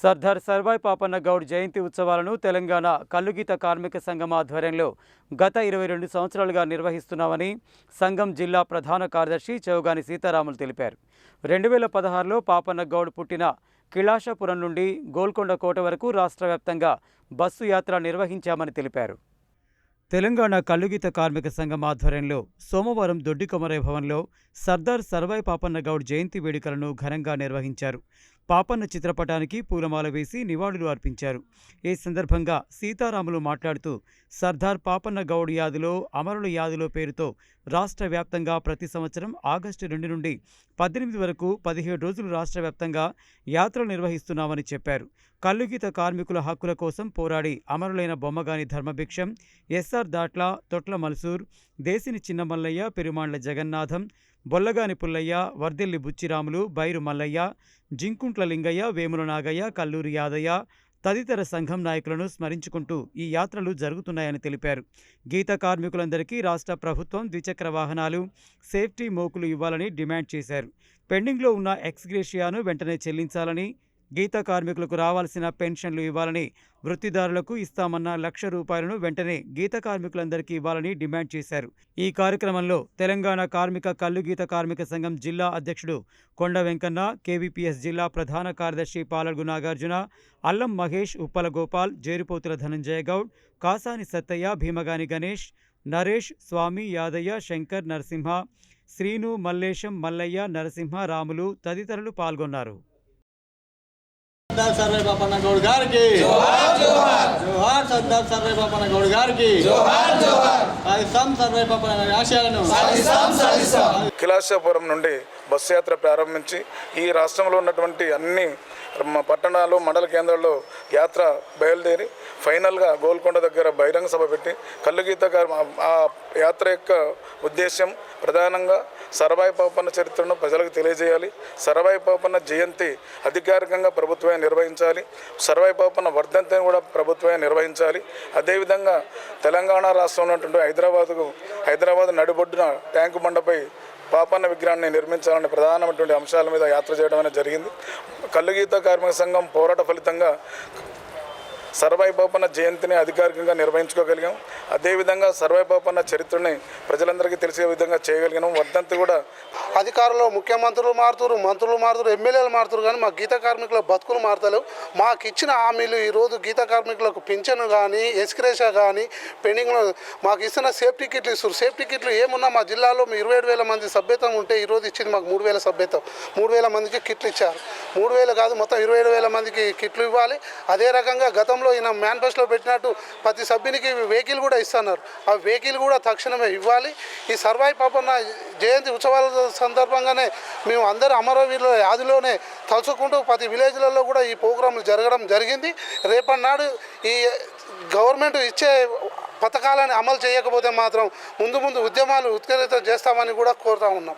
సర్దార్ సర్వాయ్ పాపన్న గౌడ్ జయంతి ఉత్సవాలను తెలంగాణ కల్లుగీత కార్మిక సంఘం ఆధ్వర్యంలో గత ఇరవై రెండు సంవత్సరాలుగా నిర్వహిస్తున్నామని సంఘం జిల్లా ప్రధాన కార్యదర్శి చౌగాని సీతారాములు తెలిపారు. రెండు వేల పదహారులో పాపన్న గౌడ్ పుట్టిన కిలాషపురం నుండి గోల్కొండ కోట వరకు రాష్ట్ర వ్యాప్తంగా బస్సు యాత్ర నిర్వహించామని తెలిపారు. తెలంగాణ కల్లుగీత కార్మిక సంఘం ఆధ్వర్యంలో సోమవారం దొడ్డికొమరై భవన్లో సర్దార్ సర్వాయి పాపన్న గౌడ్ జయంతి వేడుకలను ఘనంగా నిర్వహించారు. పాపన్న చిత్రపటానికి పూలమాల వేసి నివాళులు అర్పించారు. ఈ సందర్భంగా సీతారాములు మాట్లాడుతూ సర్దార్ పాపన్న గౌడ్ యాదిలో అమరుల యాదిలో పేరుతో రాష్ట్ర వ్యాప్తంగా ప్రతి సంవత్సరం ఆగస్టు రెండు నుండి పద్దెనిమిది వరకు పదిహేడు రోజులు రాష్ట్ర వ్యాప్తంగా యాత్రలు నిర్వహిస్తున్నామని చెప్పారు. కల్లుగీత కార్మికుల హక్కుల కోసం పోరాడి అమరులైన బొమ్మగాని ధర్మభిక్షం ఎస్ఆర్ దాట్ల తొట్ల మల్సూర్ దేశిని చిన్నమల్లయ్య పెరుమాండ్ల జగన్నాథం బొల్లగాని పుల్లయ్య వర్దిల్లి బుచ్చిరాములు బైరు మల్లయ్య జింకుంట్ల లింగయ్య వేముల నాగయ్య కల్లూరి యాదయ్య తదితర సంఘం నాయకులను స్మరించుకుంటూ ఈ యాత్రలు జరుగుతున్నాయని తెలిపారు. గీత కార్మికులందరికీ రాష్ట్ర ప్రభుత్వం ద్విచక్ర వాహనాలు సేఫ్టీ మోకులు ఇవ్వాలని డిమాండ్ చేశారు. పెండింగ్లో ఉన్న ఎక్స్గ్రేషియాను వెంటనే చెల్లించాలని గీత కార్మికులకు రావాల్సిన పెన్షన్లు ఇవ్వాలని వృత్తిదారులకు ఇస్తామన్న లక్ష రూపాయలను వెంటనే గీత కార్మికులందరికీ ఇవ్వాలని డిమాండ్ చేశారు. ఈ కార్యక్రమంలో తెలంగాణ కార్మిక కల్లు గీత కార్మిక సంఘం జిల్లా అధ్యక్షుడు కొండ వెంకన్న కేవీపీఎస్ జిల్లా ప్రధాన కార్యదర్శి పాలడుగు నాగార్జున అల్లం మహేష్ ఉప్పల గోపాల్ జేరుపోతుల ధనంజయ గౌడ్ కాసాని సత్తయ్య భీమగాని గణేష్ నరేష్ స్వామి యాదయ్య శంకర్ నరసింహ శ్రీను మల్లేశం మల్లయ్య నరసింహ రాములు తదితరులు పాల్గొన్నారు. సర్దార్ సర్వే బాపన్న గౌడ్ గారికి. జోహార్ సర్దార్ సర్వే బాపన్న గౌడ్ గారికి. సర్వే బాపన్న గారి ఆశయాలను. కిలాసాపురం నుండి బస్సు యాత్ర ప్రారంభించి ఈ రాష్ట్రంలో ఉన్నటువంటి అన్ని పట్టణాలు మండల కేంద్రాల్లో యాత్ర బయలుదేరి ఫైనల్గా గోల్కొండ దగ్గర బహిరంగ సభ పెట్టి కల్లుగీత గారు ఆ- యాత్ర యొక్క ఉద్దేశం ప్రధానంగా సరవాయి పాపన్న చరిత్రను ప్రజలకు తెలియజేయాలి. సరవాయి పాపన్న జయంతి అధికారికంగా ప్రభుత్వమే నిర్వహించాలి. సరవాయి పాపన్న వర్ధంతిని కూడా ప్రభుత్వమే నిర్వహించాలి. అదేవిధంగా తెలంగాణ రాష్ట్రంలో ఉన్నటువంటి హైదరాబాద్కు హైదరాబాద్ నడిబొడ్డున ట్యాంకు బండపై పాపన్న విగ్రహాన్ని నిర్మించాలనే ప్రధానమైనటువంటి అంశాల మీద యాత్ర చేయడం అనేది జరిగింది. కల్లుగీత కార్మిక సంఘం పోరాట ఫలితంగా సర్వాయి బాపన్న జయంతిని అధికారికంగా నిర్వహించుకోగలిగాం. అదేవిధంగా సర్వాయి బాపన్న చరిత్రని ప్రజలందరికీ తెలిసే విధంగా చేయగలిగాం వర్ధంతి కూడా అధికారులు ముఖ్యమంత్రులు మారుతురు మంత్రులు మారుతురు ఎమ్మెల్యేలు మారుతురు కానీ మా గీత కార్మికుల బతుకులు మారతలేవు. మాకు ఇచ్చిన హామీలు ఈరోజు గీత కార్మికులకు పింఛను కానీ ఎస్క్రేష కానీ పెండింగ్లో మాకు ఇస్తున్న సేఫ్టీ కిట్లు ఇస్తారు. సేఫ్టీ కిట్లు ఏమున్నా మా జిల్లాలో ఇరవై ఏడు వేల మంది సభ్యత్వం ఉంటే ఈరోజు ఇచ్చింది మాకు మూడు వేల సభ్యత్వం. మూడు వేల మందికి కిట్లు ఇచ్చారు. మూడు వేలు కాదు మొత్తం ఇరవై ఏడు వేల మందికి కిట్లు ఇవ్వాలి. అదే రకంగా గతంలో ఈయన మేనిఫెస్టోలో పెట్టినట్టు ప్రతి సభ్యునికి వెహికల్ కూడా ఇస్తున్నారు. ఆ వెహికల్ కూడా తక్షణమే ఇవ్వాలి. ఈ సర్వాయి పాపన్న జయంతి ఉత్సవాల సందర్భంగానే మేము అందరూ అమరవీరుల యాదిలోనే తలుచుకుంటూ ప్రతి విలేజ్లలో కూడా ఈ ప్రోగ్రాంలు జరగడం జరిగింది. రేపటి నాడు ఈ గవర్నమెంట్ ఇచ్చే పథకాలను అమలు చేయకపోతే మాత్రం ముందు ముందు ఉద్యమాలు ఉత్కరితం చేస్తామని కూడా కోరుతా ఉన్నాం.